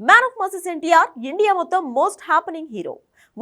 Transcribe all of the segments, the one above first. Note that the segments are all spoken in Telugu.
Man of masses NTR India మొత్తం most happening hero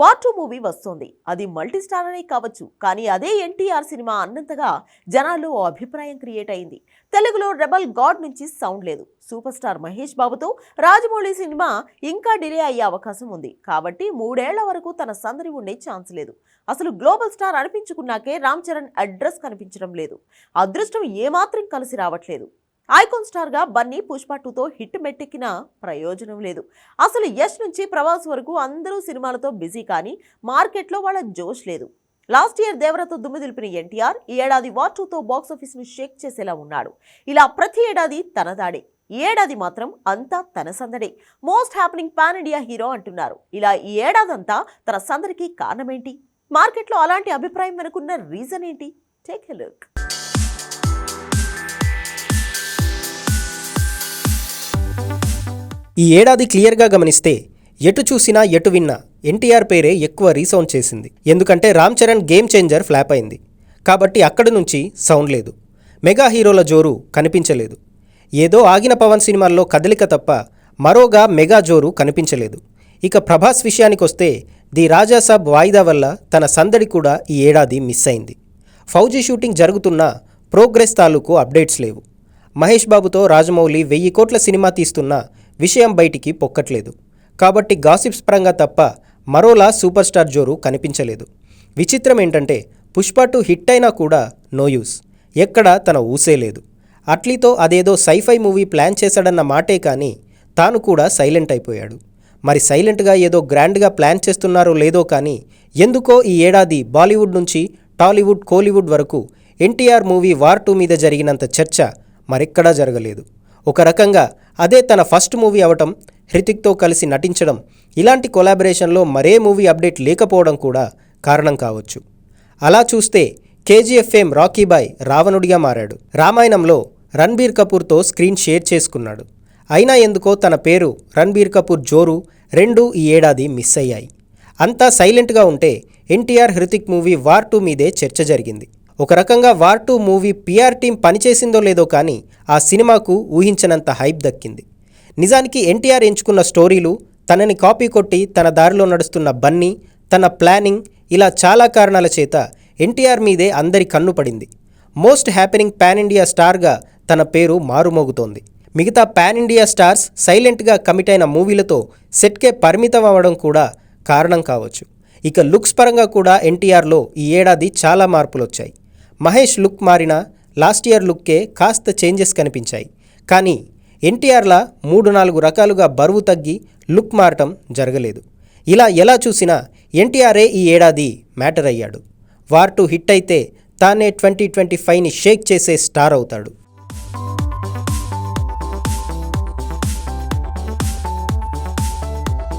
war two movie వస్తుంది. అది మల్టీ స్టార్ అనే కావచ్చు కానీ అదే ఎన్టీఆర్ సినిమా అన్నంతగా జనాల్లో ఓ అభిప్రాయం క్రియేట్ అయింది. తెలుగులో రెబల్ గాడ్ నుంచి సౌండ్ లేదు. సూపర్ స్టార్ మహేష్ బాబుతో రాజమౌళి సినిమా ఇంకా డిలే అయ్యే అవకాశం ఉంది. కాబట్టి మూడేళ్ళ వరకు తన సందడి ఉండే ఛాన్స్ లేదు. అసలు గ్లోబల్ స్టార్ అనిపించుకున్నాకే రామ్ చరణ్ అడ్రస్ కనిపించడం లేదు. అదృష్టం ఏమాత్రం కలిసి రావట్లేదు. ఐకాన్ స్టార్గా బన్నీ పుష్ప టూతో హిట్ మెట్టెక్కిన ప్రయోజనం లేదు. అసలు యష్ నుంచి ప్రభాస్ వరకు అందరూ సినిమాలతో బిజీ కానీ మార్కెట్లో వాళ్ళ జోష్ లేదు. లాస్ట్ ఇయర్ దేవరతో దుమ్ము దులిపిన ఎన్టీఆర్ ఈ ఏడాది వార్ టూతో బాక్స్ ఆఫీస్ షేక్ చేసేలా ఉన్నాడు. ఇలా ప్రతి ఏడాది తనదాడే. ఈ ఏడాది మాత్రం అంతా తన సందడే. Most happening pan India hero అంటున్నారు. ఇలా ఈ ఏడాదంతా తన సందడికి కారణమేంటి? మార్కెట్లో అలాంటి అభిప్రాయం వెనుకున్న రీజన్ ఏంటి? Take a look. ఈ ఏడాది క్లియర్గా గమనిస్తే ఎటు చూసినా ఎటు విన్నా ఎన్టీఆర్ పేరే ఎక్కువ రీసౌండ్ చేసింది. ఎందుకంటే Ram Charan game changer flop అయింది. కాబట్టి అక్కడి నుంచి సౌండ్ లేదు. మెగా హీరోల జోరు కనిపించలేదు. ఏదో ఆగిన పవన్ సినిమాల్లో కదలిక తప్ప మరోగా మెగా జోరు కనిపించలేదు. ఇక ప్రభాస్ విషయానికొస్తే ది రాజాసాబ్ వాయిదా వల్ల తన సందడి కూడా ఈ ఏడాది మిస్ అయింది. ఫౌజీ షూటింగ్ జరుగుతున్నా ప్రోగ్రెస్ తాలూకు అప్డేట్స్ లేవు. మహేష్ బాబుతో రాజమౌళి వెయ్యి కోట్ల సినిమా తీస్తున్న విషయం బయటికి పొక్కట్లేదు. కాబట్టి గాసిప్స్ పరంగా తప్ప మరోలా సూపర్ స్టార్ జోరు కనిపించలేదు. విచిత్రం ఏంటంటే పుష్ప టూ హిట్ అయినా కూడా నో యూస్. ఎక్కడా తన ఊసే లేదు. అట్లీతో అదేదో సైఫై మూవీ ప్లాన్ చేశాడన్న మాటే కానీ తాను కూడా సైలెంట్ అయిపోయాడు. మరి సైలెంట్గా ఏదో గ్రాండ్గా ప్లాన్ చేస్తున్నారో లేదో కానీ ఎందుకో ఈ ఏడాది బాలీవుడ్ నుంచి టాలీవుడ్ కోలీవుడ్ వరకు ఎన్టీఆర్ మూవీ వార్ టూ మీద జరిగినంత చర్చ మరెక్కడా జరగలేదు. ఒక రకంగా అదే తన ఫస్ట్ మూవీ అవటం హృతిక్తో కలిసి నటించడం ఇలాంటి కొలాబరేషన్లో మరే మూవీ అప్డేట్ లేకపోవడం కూడా కారణం కావచ్చు. అలా చూస్తే కేజీఎఫ్ ఫేమ్ రాకీబాయ్ రావణుడిగా మారాడు. రామాయణంలో రణ్బీర్ కపూర్తో స్క్రీన్ షేర్ చేసుకున్నాడు. అయినా ఎందుకో తన పేరు రణ్బీర్ కపూర్ జోరు రెండు ఈ ఏడాది మిస్ అయ్యాయి. అంతా సైలెంట్గా ఉంటే NTR Hrithik movie war two మీదే చర్చ జరిగింది. ఒక రకంగా war two movie PR team పనిచేసిందో లేదో కానీ ఆ సినిమాకు ఊహించనంత హైప్ దక్కింది. నిజానికి ఎన్టీఆర్ ఎంచుకున్న స్టోరీలు తనని కాపీ కొట్టి తన దారిలో నడుస్తున్న బన్నీ తన ప్లానింగ్ ఇలా చాలా కారణాల చేత ఎన్టీఆర్ మీదే అందరి కన్ను పడింది. మోస్ట్ హ్యాపెనింగ్ పాన్ ఇండియా స్టార్గా తన పేరు మారుమోగుతోంది. మిగతా పాన్ ఇండియా స్టార్స్ సైలెంట్గా కమిట్ అయిన మూవీలతో సెట్కే పరిమితం అవ్వడం కూడా కారణం కావచ్చు. ఇక లుక్స్ పరంగా కూడా ఎన్టీఆర్లో ఈ ఏడాది చాలా మార్పులు వచ్చాయి మహేష్ లుక్ మారినా లాస్ట్ ఇయర్ లుక్కే కాస్త చేంజెస్ కనిపించాయి. కానీ ఎన్టీఆర్లా మూడు నాలుగు రకాలుగా బరువు తగ్గి లుక్ మారటం జరగలేదు. ఇలా ఎలా చూసినా ఎన్టీఆర్ఏ ఈ ఏడాది మ్యాటర్ అయ్యాడు. వార్ టూ హిట్ అయితే తానే ట్వంటీ ట్వంటీ ఫైవ్ని షేక్ చేసే స్టార్ అవుతాడు.